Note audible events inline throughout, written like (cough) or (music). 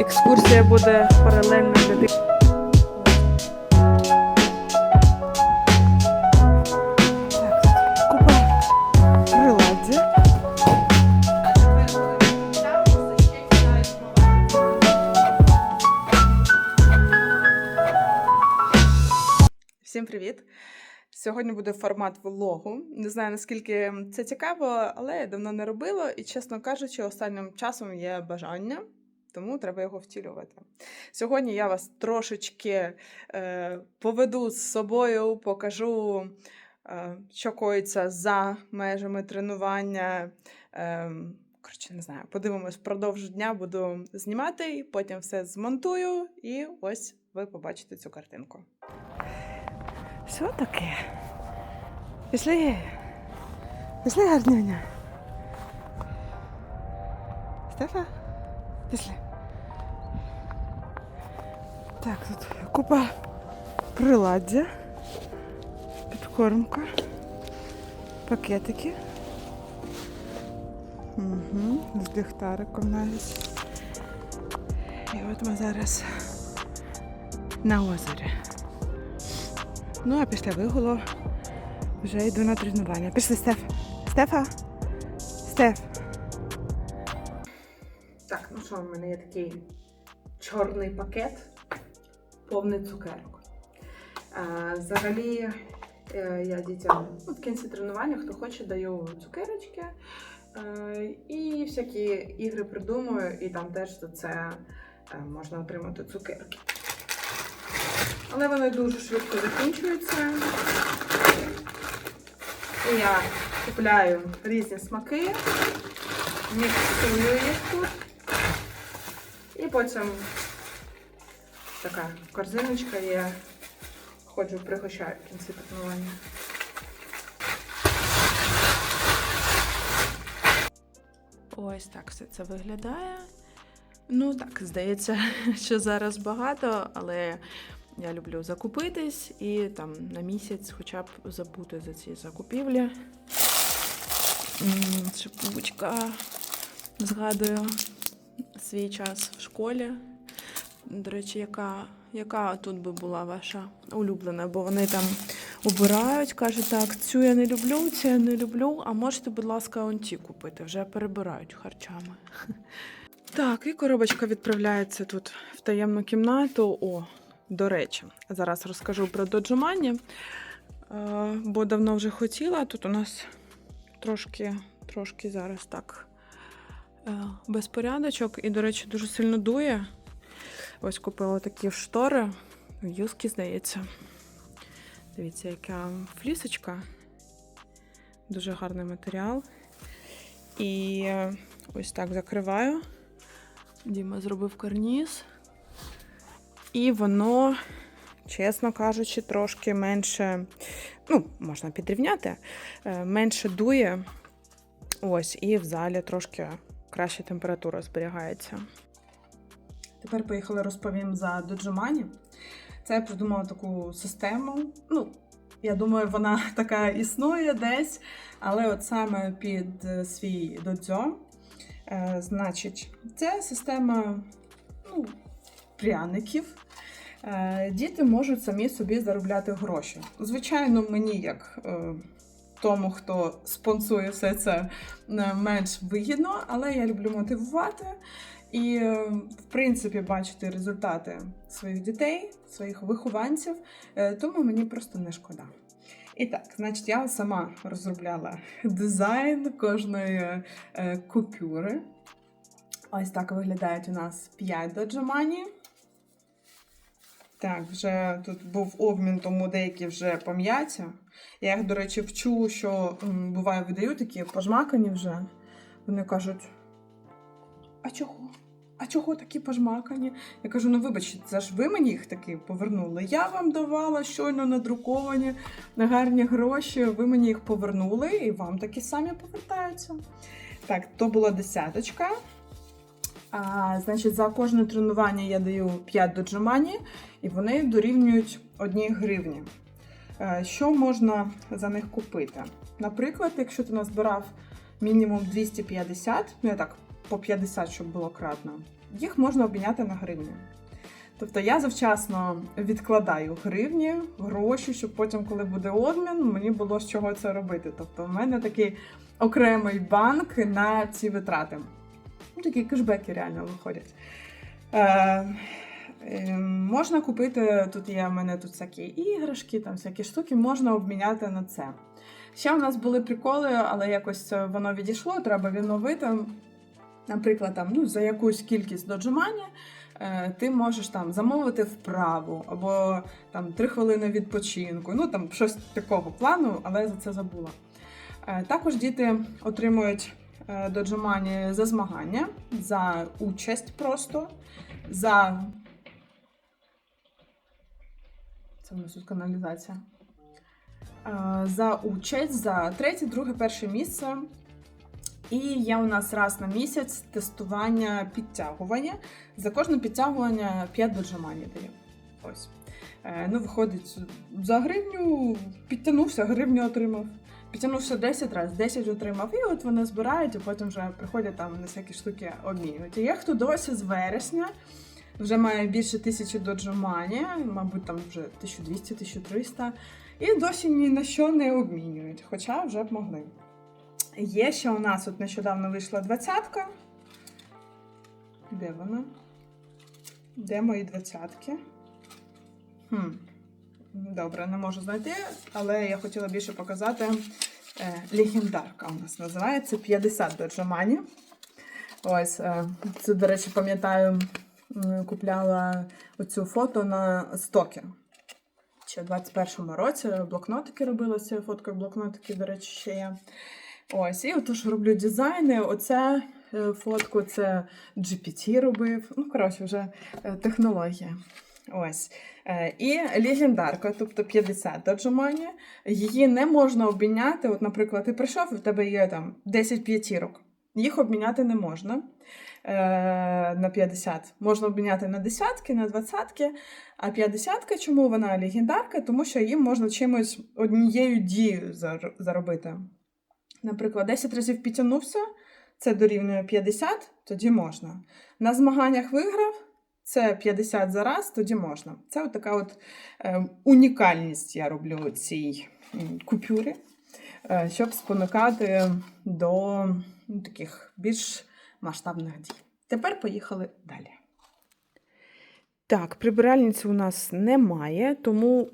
екскурсія буде паралельно для тих. Всім привіт! Сьогодні буде формат влогу. Не знаю наскільки це цікаво, але я давно не робила, і, чесно кажучи, останнім часом є бажання, тому треба його втілювати. Сьогодні я вас трошечки е, поведу з собою, покажу, е, що коїться за межами тренування. Е, коротше, не знаю, подивимось впродовж дня, буду знімати, потім все змонтую, і ось ви побачите цю картинку. Що таке? Пішли. Пішли, гарнюня. Стефа? Пішли. Так, тут купа приладдя, підкормка, пакетики. Угу, з ліхтариком навіть. І от ми зараз на озері. Ну, а після вигулу вже йду на тренування. Пішли, Стеф. Стефа? Стеф. Так, ну що, в мене є такий чорний пакет, повний цукерок. Взагалі, е, я дітям ну, в кінці тренування, хто хоче, даю цукерочки. Е, і всякі ігри придумую, і там теж за це е, можна отримати цукерки. Але вони дуже швидко закінчуються. І я купляю різні смаки, міксую їх тут. І потім така корзиночка є. Ходжу, пригощаю в кінці тренування. Ось так все це виглядає. Ну так, здається, (laughs) що зараз багато, але я люблю закупитись і там на місяць хоча б забути за ці закупівлі. Шипучка. Згадую свій час в школі. До речі, яка, яка тут би була ваша улюблена? Бо вони там обирають, кажуть, так, цю я не люблю, цю я не люблю, а можете, будь ласка, он ті купити, вже перебирають харчами. (laughs) Так, і коробочка відправляється тут в таємну кімнату. О, до речі, зараз розкажу про доджумані, е, бо давно вже хотіла. Тут у нас трошки, трошки зараз так е, безпорядочок. І, до речі, дуже сильно дує. Ось купила такі штори. Юски, здається. Дивіться, яка флісочка. Дуже гарний матеріал. І ось так закриваю. Діма зробив карніз. І воно, чесно кажучи, трошки менше, ну, можна підрівняти, е, менше дує. Ось, і в залі трошки краща температура зберігається. Тепер поїхали розповім за доджимані. Це я придумала таку систему. Ну, я думаю, вона (laughs) така існує десь, але от саме під е, свій додзьо. Е, значить, це система ну, пряників. Е, Діти можуть самі собі заробляти гроші. Звичайно, мені, як е, тому, хто спонсує все це, менш вигідно, але я люблю мотивувати і, в принципі, бачити результати своїх дітей, своїх вихованців, Е, тому мені просто не шкода. І так, значить, я сама розробляла дизайн кожної е, купюри. Ось так виглядають у нас 5 доджамані. Так, вже тут був обмін, тому деякі вже пом'яті. Я їх, до речі, вчу, що буває, видаю такі пожмакані вже. Вони кажуть: а чого? А чого такі пожмакані? Я кажу: ну вибачте, це ж ви мені їх таки повернули. Я вам давала щойно надруковані на гарні гроші, ви мені їх повернули, і вам такі самі повертаються. Так, то була десяточка. А, значить, за кожне тренування я даю 5 доджимані, і вони дорівнюють 1 гривні. Е, Що можна за них купити? Наприклад, якщо ти назбирав мінімум 250, ну я так по 50, щоб було кратно, їх можна обміняти на гривні. Тобто я завчасно відкладаю гривні, гроші, щоб потім, коли буде обмін, мені було з чого це робити. Тобто, в мене такий окремий банк на ці витрати. Ну, такі кешбеки реально виходять. Е, е, можна купити, тут є в мене тут всякі іграшки, там всякі штуки, можна обміняти на це. Ще у нас були приколи, але якось е, воно відійшло, треба відновити. Наприклад, там, ну, за якусь кількість доджимання е, ти можеш там замовити вправу або там 3 хвилини відпочинку. Ну там щось такого плану, але я за це забула. Е, також діти отримують е, доджимані за змагання, за участь просто, за. Це у нас тут каналізація. За участь, за третє, друге, перше місце. І є у нас раз на місяць тестування підтягування. За кожне підтягування 5 доджимань дає. Ось. Е, ну, виходить, за гривню підтягнувся, гривню отримав. Підтягнувся 10 разів, 10 отримав. І от вони збирають, і потім вже приходять там на всякі штуки обмінюють. І є хто досі з вересня вже має більше тисячі доджимані, мабуть, там вже 1200-1300. І досі ні на що не обмінюють, хоча вже б могли. Є ще у нас от нещодавно вийшла двадцятка. Де вона? Де мої двадцятки? Хм. Добре, не можу знайти, але я хотіла більше показати. Е, легендарка у нас називається 50 доджимані. Ось, е, це, до речі, пам'ятаю, купляла оцю фото на стокі. Ще в 21-му році блокнотики робила з цією фоткою. Блокнотики, до речі, ще є. Ось, і отож роблю дизайни. Оця е, фотку це GPT робив. Ну, коротше, вже е, технологія. Ось. Е, І легендарка, тобто 50 доджимання. Її не можна обміняти. От, наприклад, ти прийшов, і в тебе є там 10 п'ятірок. Їх обміняти не можна на 50. Можна обміняти на десятки, на двадцятки. А 50 чому вона легендарка? Тому що їм можна чимось однією дією заробити. Наприклад, 10 разів підтягнувся, це дорівнює 50, тоді можна. На змаганнях виграв, це 50 за раз, тоді можна. Це от така от е, унікальність я роблю цій купюрі, е, щоб спонукати до ну, таких більш масштабних дій. Тепер поїхали далі. Так, прибиральниці у нас немає, тому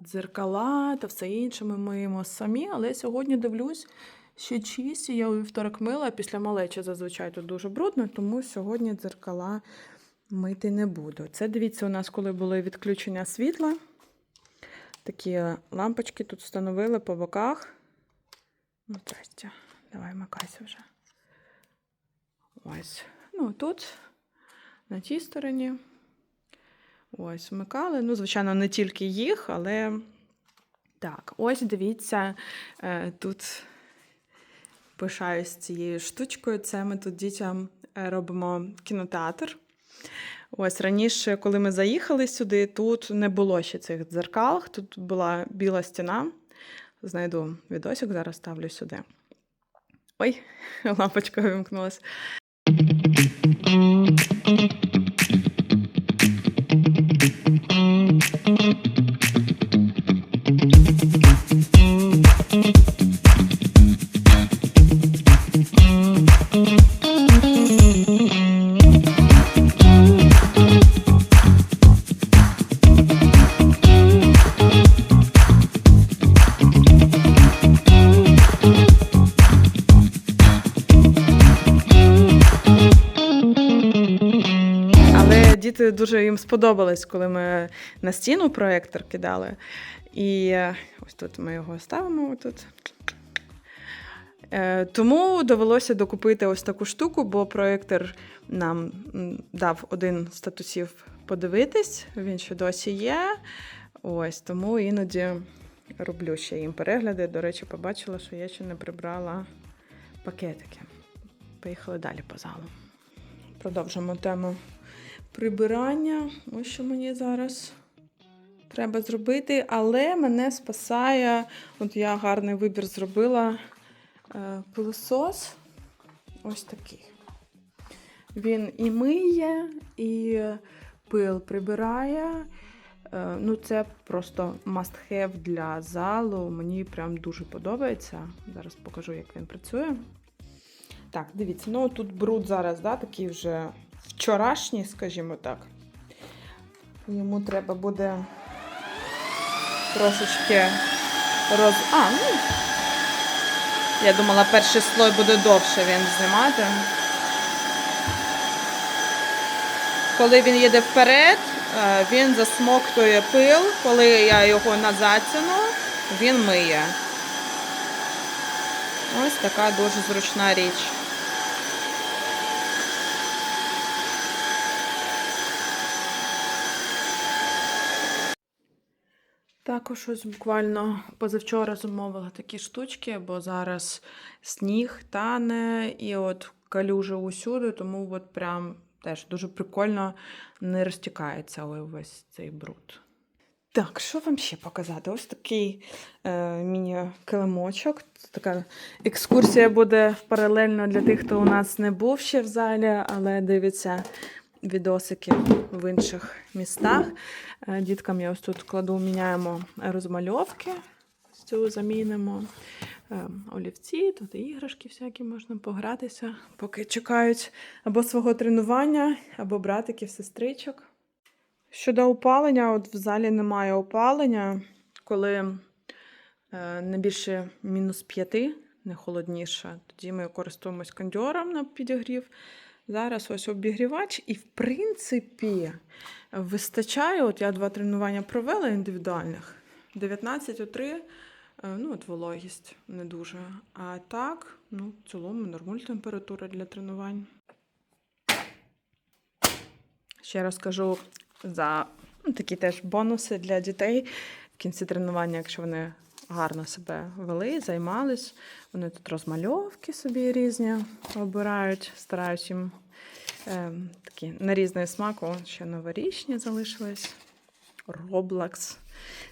дзеркала та все інше ми миємо самі, але сьогодні дивлюсь, ще чисті. Я у вівторок мила, після малечі зазвичай тут дуже брудно, тому сьогодні дзеркала мити не буду. Це дивіться, у нас, коли були відключення світла. Такі лампочки тут встановили по боках. Ну, здрастя, давай макайся вже. Ось. Ну, тут, на тій стороні. Ось, вмикали. Ну, звичайно, не тільки їх, але так, ось дивіться, е, тут пишаюсь цією штучкою. Це ми тут дітям е, робимо кінотеатр. Ось раніше, коли ми заїхали сюди, тут не було ще цих дзеркал, тут була біла стіна. Знайду відосик, зараз ставлю сюди. Ой, (laughs) лампочка вимкнулась. Сподобалось, коли ми на стіну проєктор кидали. І е, ось тут ми його ставимо. Тут. Е, Тому довелося докупити ось таку штуку, бо проєктор нам дав один з статусів подивитись, він ще досі є. Ось тому іноді роблю ще їм перегляди. До речі, побачила, що я ще не прибрала пакетики. Поїхали далі по залу. Продовжимо тему прибирання. Ось що мені зараз треба зробити, але мене спасає. От я гарний вибір зробила е, пилосос. Ось такий. Він і миє, і пил прибирає. Е, Ну, це просто must have для залу. Мені прям дуже подобається. Зараз покажу, як він працює. Так, дивіться, ну тут бруд зараз, да, такий вже вчорашній, скажімо так. Йому треба буде трошечки роз. А, ну. Я думала, перший слой буде довше він знімати. Коли він їде вперед, е, він засмоктує пил. Коли я його назад тяну, він миє. Ось така дуже зручна річ. Також ось буквально позавчора замовила такі штучки, бо зараз сніг тане і от калюжа усюди, тому от прям теж дуже прикольно не розтікається увесь цей бруд. Так, що вам ще показати? Ось такий е, міні-килимочок. Така екскурсія буде паралельно для тих, хто у нас не був ще в залі, але дивиться відосики в інших містах. Е, Діткам я ось тут кладу, міняємо розмальовки. Цю замінимо. Е, Олівці, тут іграшки всякі можна погратися, поки чекають або свого тренування, або братиків, сестричок. Щодо опалення, от в залі немає опалення, коли е, не більше мінус 5, не холодніше, тоді ми користуємось кондьором на підігрів. Зараз ось обігрівач, і в принципі вистачає. От я два тренування провела індивідуальних. 19,3, е, ну от вологість не дуже. А так, ну, в цілому нормальна температура для тренувань. Ще розкажу за ну, такі теж бонуси для дітей в кінці тренування, якщо вони гарно себе вели, займались. Вони тут розмальовки собі різні обирають, стараюсь їм е, такі на різний смак. О, ще новорічні залишились. Роблокс.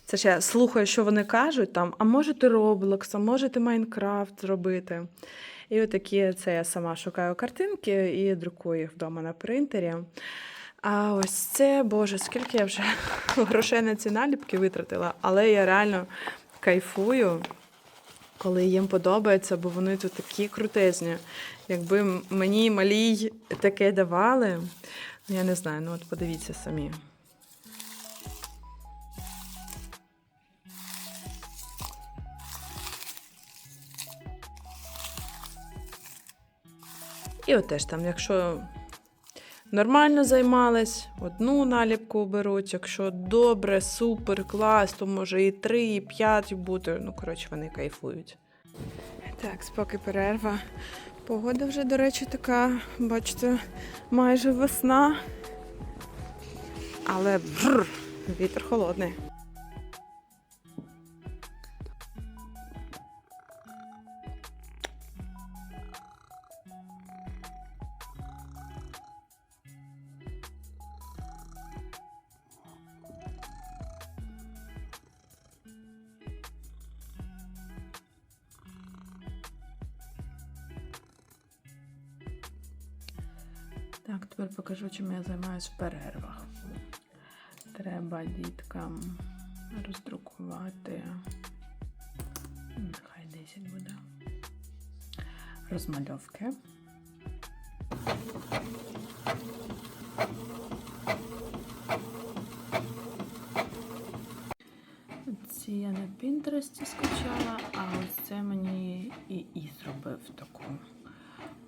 Це ще слухаю, що вони кажуть там, а можете Roblox, а можете Майнкрафт зробити. І отакі це я сама шукаю картинки і друкую їх вдома на принтері. А ось це, Боже, скільки я вже (laughs) грошей на ці наліпки витратила, але я реально кайфую, коли їм подобається, бо вони тут такі крутезні. Якби мені малій таке давали, ну, я не знаю, ну от подивіться самі. І от теж там, якщо нормально займались, одну наліпку беруть. Якщо добре, супер, клас, то може і три, і п'ять бути. Ну, коротше, вони кайфують. Так, споки перерва. Погода вже, до речі, така, бачите, майже весна. Але бррр, вітер холодний. Так, тепер покажу, чим я займаюся в перервах. Треба діткам роздрукувати. Нехай 10 буде. Розмальовки. Ці я на Пінтересті скачала, а ось це мені і, і зробив таку.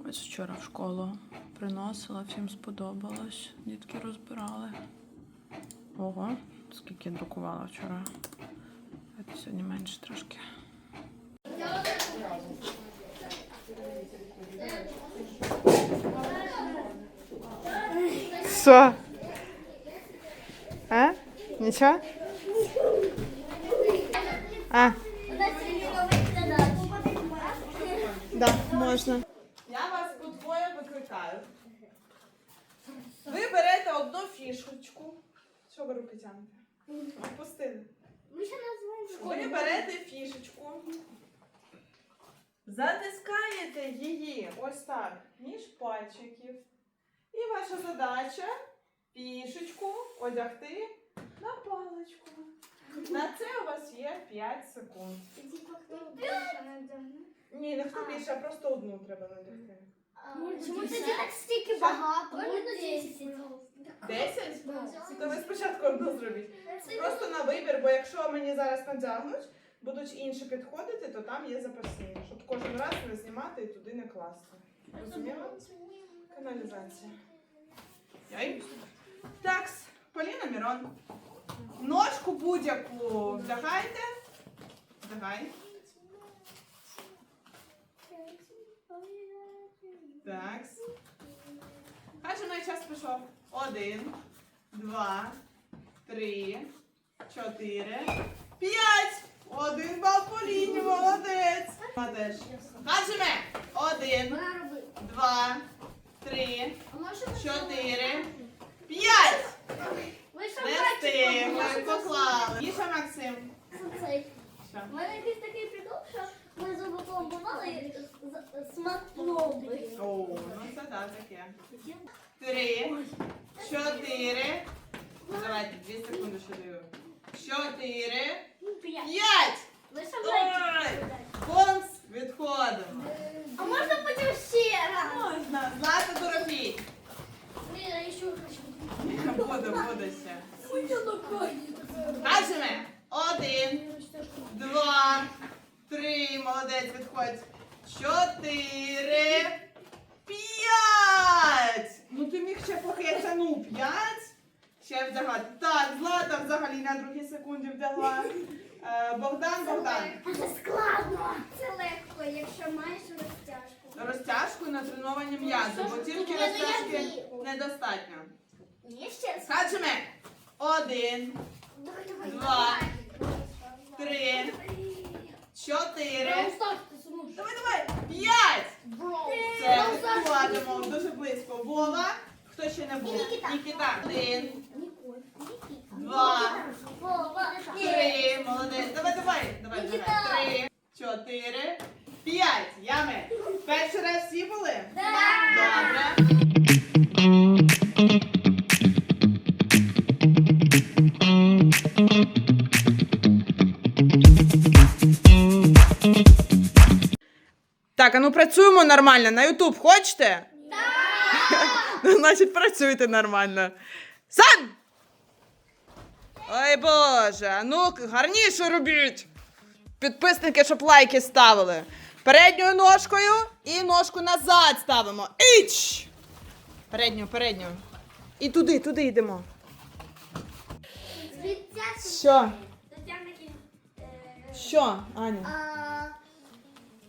Ось вчора в школу приносила, всім сподобалось. Дітки розбирали. Ого, скільки я друкувала вчора. Це сьогодні менше трошки. Що? А? Нічого? А, да, можна. Я вас по двоє викликаю. Ви берете одну фішечку. Що ви руки тягнете? Відпустили. Мы еще называем Ви берете фішечку. Затискаєте її ось так, між пальчиків. І ваша задача пішечку одягти на паличку. На це у вас є 5 секунд. Ні, не хто більше, а просто одну треба надягти. Чому тоді так стільки багато? Можна 10. 10? То ви спочатку одну зробіть. Просто на вибір, бо якщо мені зараз надягнуть, будуть інші підходити, то там є запасні, щоб кожен раз не знімати і туди не класти. Розуміла? Каналізація. Яй. Так, Поліна Мірон. Ножку будь-яку вдягайте. Вдягай. Так. Хай же мій час пішов. Один, два, три, чотири, п'ять. Один бал Поліні, молодець. Молодець. Хаджиме. Один, два, три, чотири, п'ять. Не встигли, поклали. Міша Максим. У мене якийсь такий придум, що ми з Буком бували смакноби. О, ну це так таке. Три, чотири. Давайте, дві секунди ще даю. Чотири, п'ять. Бонс, відходимо. А можна потім ще раз? Можна. Злата Дорофій. Ні, я ще хочу. Буде, буде ще. Кажемо. Один, два, три. Молодець, відходь. Чотири, п'ять. Ну ти міг ще поки ну п'ять. Ще вдягати. Так, Злата взагалі на другій секунді вдягла. Е, Богдан, Богдан. Це складно. Це легко, якщо маєш розтяжку. Розтяжку на треновані м'язи, бо тільки Я розтяжки недостатньо. Є ще? Скажемо. Один, Давай, давай, Два. давай. три, чотири. Давай, давай. П'ять. Це відкладемо дуже близько. Вова. Хто ще не був? І Нікіта. Нікіта. Один. Два. Три. Молодець. Давай, давай. Давай, давай. Три, чотири, п'ять. Ями. Перший раз всі були? Добре. Так, а ну працюємо нормально. На Ютуб хочете? (laughs) Ну, значить, працюйте нормально. Сан! Ой Боже, ну гарніше робіть. Підписники, щоб лайки ставили. Передньою ножкою і ножку назад ставимо. Іч! Передню, передню. І туди, туди йдемо. Що? Що, Аню? А,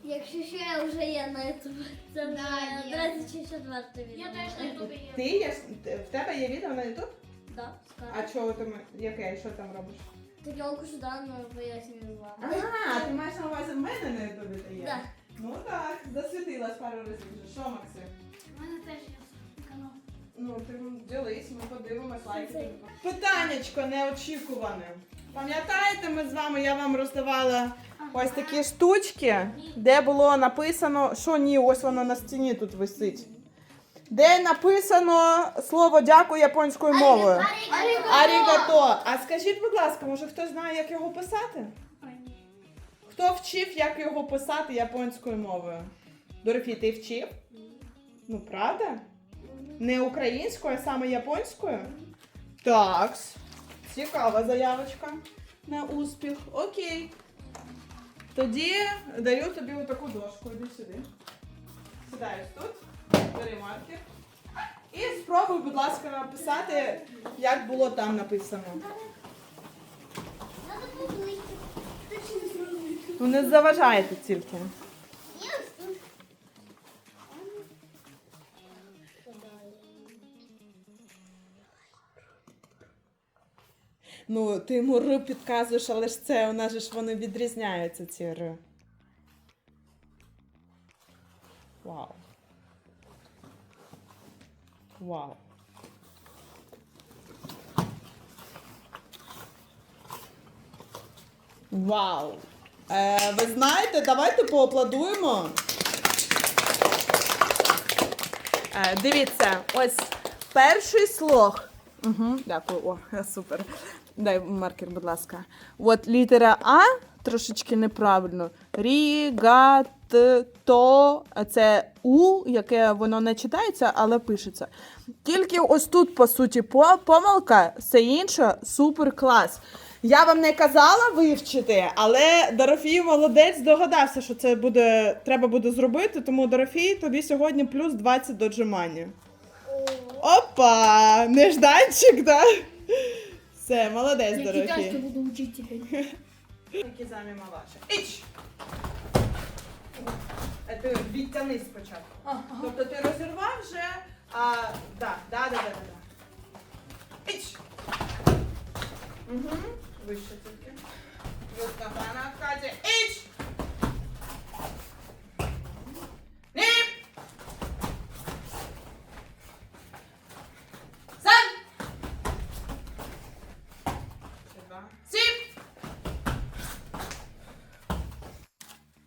якщо ще вже є на ютуб, це вже 24 відео. Я теж на ютубі є. Ти є? В тебе є відео на Ютуб? Да, А чого там, яке, що там робиш? Так я Ждану пояснюю вам. А, ти маєш на увазі в мене на Ютубі ти є? Да. Ну так, засвітилась пару разів вже. Що, Максим? У мене теж є канал. Ну, ти ділись, ми подивимось лайки. Питаннячко неочікуване. Пам'ятаєте, ми з вами, я вам роздавала ось такі штучки, де було написано, що ні, ось воно на стіні тут висить. Де написано слово дякую японською мовою. Арігато. А скажіть, будь ласка, може хтось знає, як його писати? Хто вчив, як його писати японською мовою? Дорофій, ти вчив? Ну, правда? Не українською, а саме японською? Так. Цікава заявочка на успіх. Окей. Тоді даю тобі отаку дошку. Іди сюди. Сідай ось тут. Бери маркер. І спробуй, будь ласка, написати, як було там написано. Ну не ось тут. Ну, ти йому Р підказуєш, але ж це у нас же ж вони відрізняються, ці Р. Вау. Вау. Вау. Е, ви знаєте, давайте поаплодуємо. Е, дивіться, ось перший слог. Угу, дякую. О, (laughs) супер. Дай маркер, будь ласка. От літера А трошечки неправильно. Рі, га, т, то. Це У, яке воно не читається, але пишеться. Тільки ось тут, по суті, по- помилка, все інше супер клас. Я вам не казала вивчити, але Дорофій молодець догадався, що це буде, треба буде зробити. Тому Дорофій, тобі сьогодні плюс 20 до джимання. Опа! Нежданчик, да? Все, молодець, Я китайский буду учить теперь. Кізамі малаша. Іч! Е, Ти відтяни спочатку. Тобто ти розірвав вже, а да, да, да, да, да. да. Іч! Угу. Вище тільки. Рука на Катя. Іч! Ніп! Сам! Ще два. Сіп!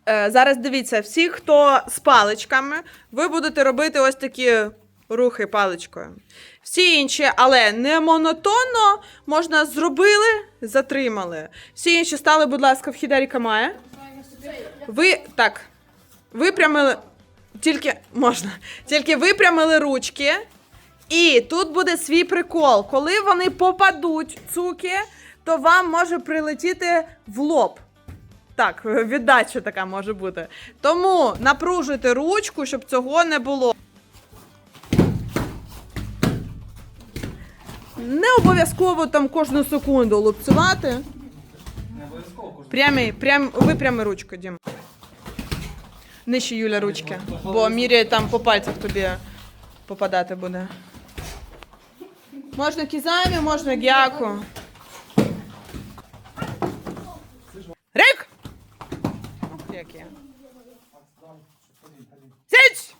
Е, Зараз дивіться, всі, хто з паличками, ви будете робити ось такі рухи паличкою. Всі інші, але не монотонно, можна зробили, затримали. Всі інші стали, будь ласка, в хідарі камає. Ви так, випрямили. Тільки можна. Тільки випрямили ручки. І тут буде свій прикол. Коли вони попадуть, цуки, то вам може прилетіти в лоб. Так, віддача така може бути. Тому напружуйте ручку, щоб цього не було. Не обов'язково там кожну секунду лупцювати. Не обов'язково. Прямі, прям, випрями ручку, Дім. Нижче Юля ручки, бо міряє там по пальцях тобі попадати буде. Можна кізамі, можна гяку. Рик! Ух, Як я. Січ!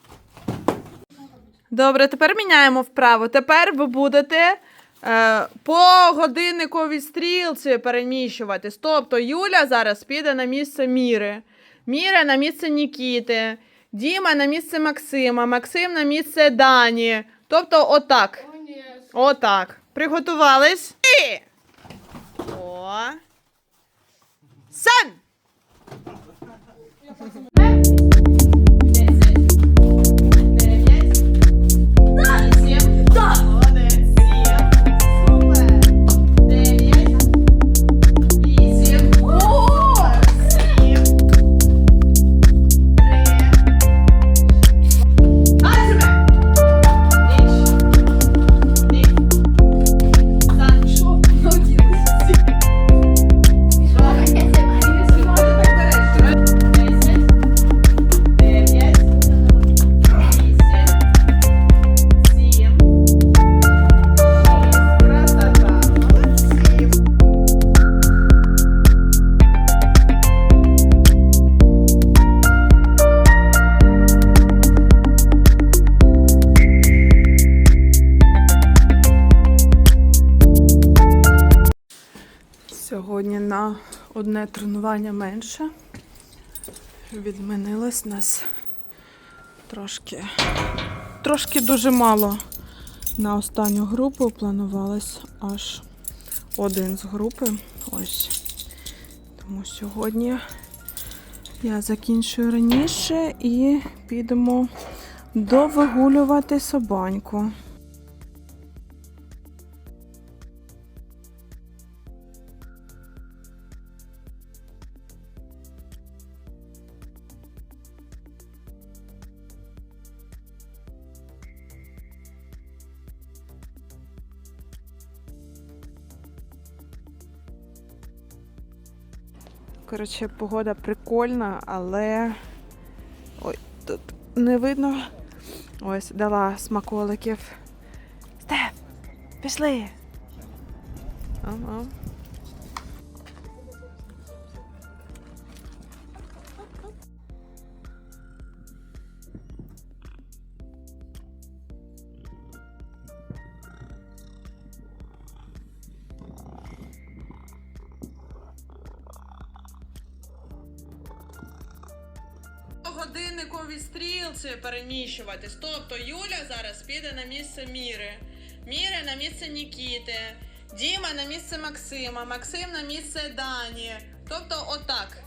Добре, тепер міняємо вправо. Тепер ви будете е, по годинниковій стрілці переміщуватись. Тобто Юля зараз піде на місце Міри, Міра на місце Нікіти, Діма на місце Максима, Максим на місце Дані. Тобто отак. Отак. Приготувались. І... О. Сан! Одне менше. Відмінилось нас трошки. Трошки дуже мало. На останню групу планувалось аж один з групи. Ось. Тому сьогодні я закінчую раніше і підемо довигулювати собаньку. Коротше, погода прикольна, але. Ой, тут не видно. Ось, дала смаколиків. Стеф, пішли. Ага. Переміщуватись. Тобто Юля зараз піде на місце міри. Міра на місце Нікіти, Діма на місце Максима, Максим на місце Дані. Тобто отак.